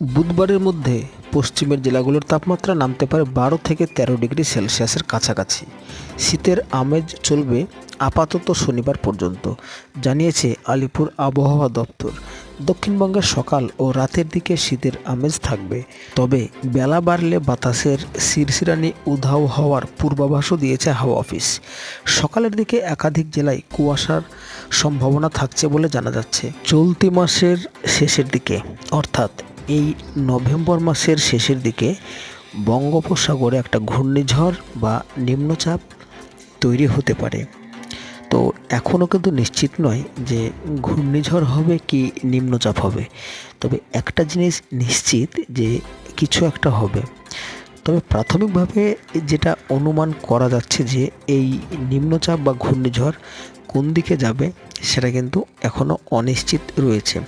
বুধবারের মধ্যে পশ্চিমের জেলাগুলোর তাপমাত্রা নামতে পারে বারো থেকে তেরো ডিগ্রি সেলসিয়াসের কাছাকাছি। শীতের আমেজ চলবে আপাতত শনিবার পর্যন্ত, জানিয়েছে আলিপুর আবহাওয়া দপ্তর। দক্ষিণবঙ্গের সকাল ও রাতের দিকে শীতের আমেজ থাকবে, তবে বেলা বাড়লে বাতাসের শিরশিরানি উধাও হওয়ার পূর্বাভাসও দিয়েছে হাওয়া অফিস। সকালের দিকে একাধিক জেলায় কুয়াশার সম্ভাবনা থাকছে বলে জানা যাচ্ছে। চলতি মাসের শেষের দিকে, অর্থাৎ এই নভেম্বর মাসের শেষের দিকে বঙ্গোপসাগরে একটা ঘূর্ণিঝড় বা নিম্নচাপ তৈরি হতে পারে। তো এখনও কিন্তু নিশ্চিত নয় যে ঘূর্ণিঝড় হবে কি নিম্নচাপ হবে। তবে একটা জিনিস নিশ্চিত যে কিছু একটা হবে। তবে প্রাথমিকভাবে যেটা অনুমান করা যাচ্ছে যে এই নিম্নচাপ বা ঘূর্ণিঝড় কোন দিকে যাবে সেটা কিন্তু এখনও অনিশ্চিত রয়েছে।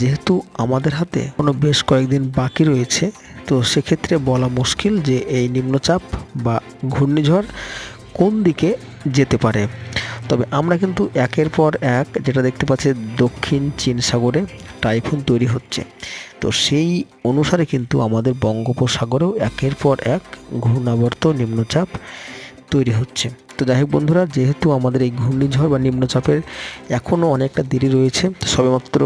যেহেতু আমাদের হাতে কোনো বেশ কয়েকদিন বাকি রয়েছে, তো সেক্ষেত্রে বলা মুশকিল যে এই নিম্নচাপ বা ঘূর্ণিঝড় কোন দিকে যেতে পারে। তবে আমরা কিন্তু একের পর এক যেটা দেখতে পাচ্ছি, দক্ষিণ চীন সাগরে টাইফুন তৈরি হচ্ছে। তো সেই অনুসারে কিন্তু আমাদের বঙ্গোপসাগরেও একের পর এক ঘূর্ণাবর্ত নিম্নচাপ তৈরি হচ্ছে। তো যাই হোক বন্ধুরা, যেহেতু আমাদের এই ঘূর্ণিঝড় বা নিম্নচাপের এখনও অনেকটা দেরি রয়েছে, সবেমাত্র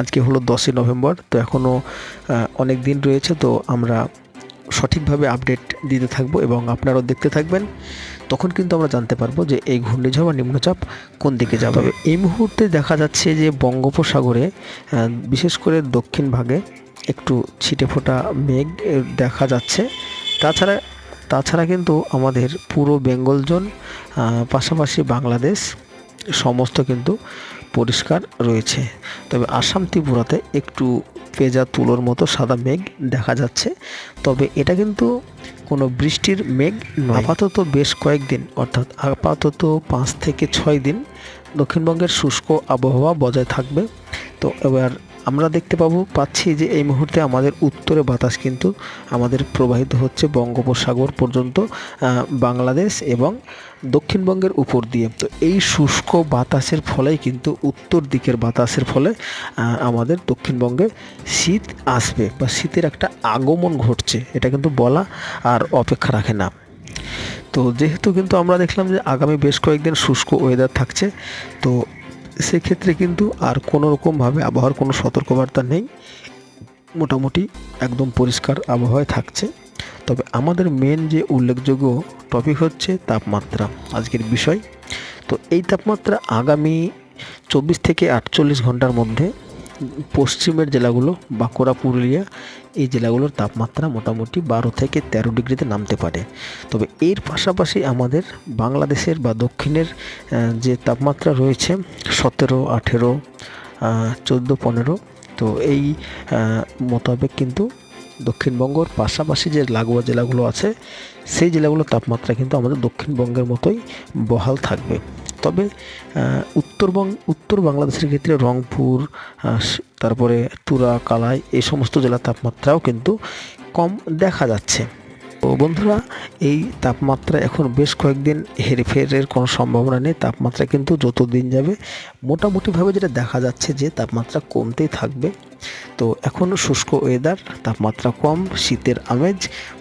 আজকে হলো দশই নভেম্বর, তো এখনও অনেক দিন রয়েছে, তো আমরা সঠিকভাবে আপডেট দিতে থাকব এবং আপনারাও দেখতে থাকবেন। তখন কিন্তু আমরা জানতে পারব যে এই ঘূর্ণিঝড় বা নিম্নচাপ কোন দিকে যাবে। এই মুহূর্তে দেখা যাচ্ছে যে বঙ্গোপসাগরে বিশেষ করে দক্ষিণ ভাগে একটু ছিটে ফোটা মেঘ দেখা যাচ্ছে। তাছাড়া তাছাড়া কিন্তু আমাদের পুরো বেঙ্গল জোন পাশাপাশি বাংলাদেশ সমস্ত কিন্তু পরিষ্কার রয়েছে। তবে আসাম ত্রিপুরাতে একটু পেঁজা তুলোর মতো সাদা মেঘ দেখা যাচ্ছে। তবে এটা কিন্তু কোনো বৃষ্টির মেঘ আপাতত বেশ কয়েকদিন, অর্থাৎ আপাতত পাঁচ থেকে ছয় দিন দক্ষিণবঙ্গের শুষ্ক আবহাওয়া বজায় থাকবে। তো এবার আমরা দেখতে পাবো, পাচ্ছি যে এই মুহূর্তে আমাদের উত্তরে বাতাস কিন্তু আমাদের প্রবাহিত হচ্ছে বঙ্গোপসাগর পর্যন্ত বাংলাদেশ এবং দক্ষিণবঙ্গের উপর দিয়ে। তো এই শুষ্ক বাতাসের ফলেই কিন্তু উত্তর দিকের বাতাসের ফলে আমাদের দক্ষিণবঙ্গে শীত আসবে বা শীতের একটা আগমন ঘটছে, এটা কিন্তু বলা আর অপেক্ষা রাখে না। তো যেহেতু কিন্তু আমরা দেখলাম যে আগামী বেশ কয়েকদিন শুষ্ক ওয়েদার থাকছে, তো সেক্ষেত্রে কিন্তু আর কোনো রকমভাবে আবহাওয়ার কোনো সতর্কবার্তা নেই। মোটামুটি একদম পরিষ্কার আবহাওয়ায় থাকছে। তবে আমাদের মেন যে উল্লেখযোগ্য টপিক হচ্ছে তাপমাত্রা আজকের বিষয়। তো এই তাপমাত্রা আগামী চব্বিশ থেকে আটচল্লিশ ঘণ্টার মধ্যে পশ্চিমের জেলাগুলো, বাঁকুড়া, পুরুলিয়া, এই জেলাগুলোর তাপমাত্রা মোটামুটি বারো থেকে তেরো ডিগ্রিতে নামতে পারে। তবে এর পাশাপাশি আমাদের বাংলাদেশের বা দক্ষিণের যে তাপমাত্রা রয়েছে সতেরো, আঠেরো চোদ্দ, পনেরো, তো এই মোতাবেক কিন্তু দক্ষিণবঙ্গর পাশাপাশি যে লাগোয়া জেলাগুলো আছে, সেই জেলাগুলোর তাপমাত্রা কিন্তু আমাদের দক্ষিণবঙ্গের মতোই বহাল থাকবে। তবে উত্তরবঙ্গ উত্তর বাংলাদেশের ক্ষেত্রে রংপুর তারপরে তুরা, কালাই এই সমস্ত জেলার তাপমাত্রাও কিন্তু কম দেখা যাচ্ছে। তো বন্ধুরা, এই তাপমাত্রা এখন বেশ কয়েকদিন হেরফেরের কোনো সম্ভাবনা নেই। তাপমাত্রা কিন্তু যত দিন যাবে, মোটামুটিভাবে যেটা দেখা যাচ্ছে যে তাপমাত্রা কমতেই থাকবে। তো এখন শুষ্ক ওয়েদার তাপমাত্রা কম, শীতের আমেজ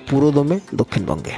পুরোদমে দক্ষিণবঙ্গে।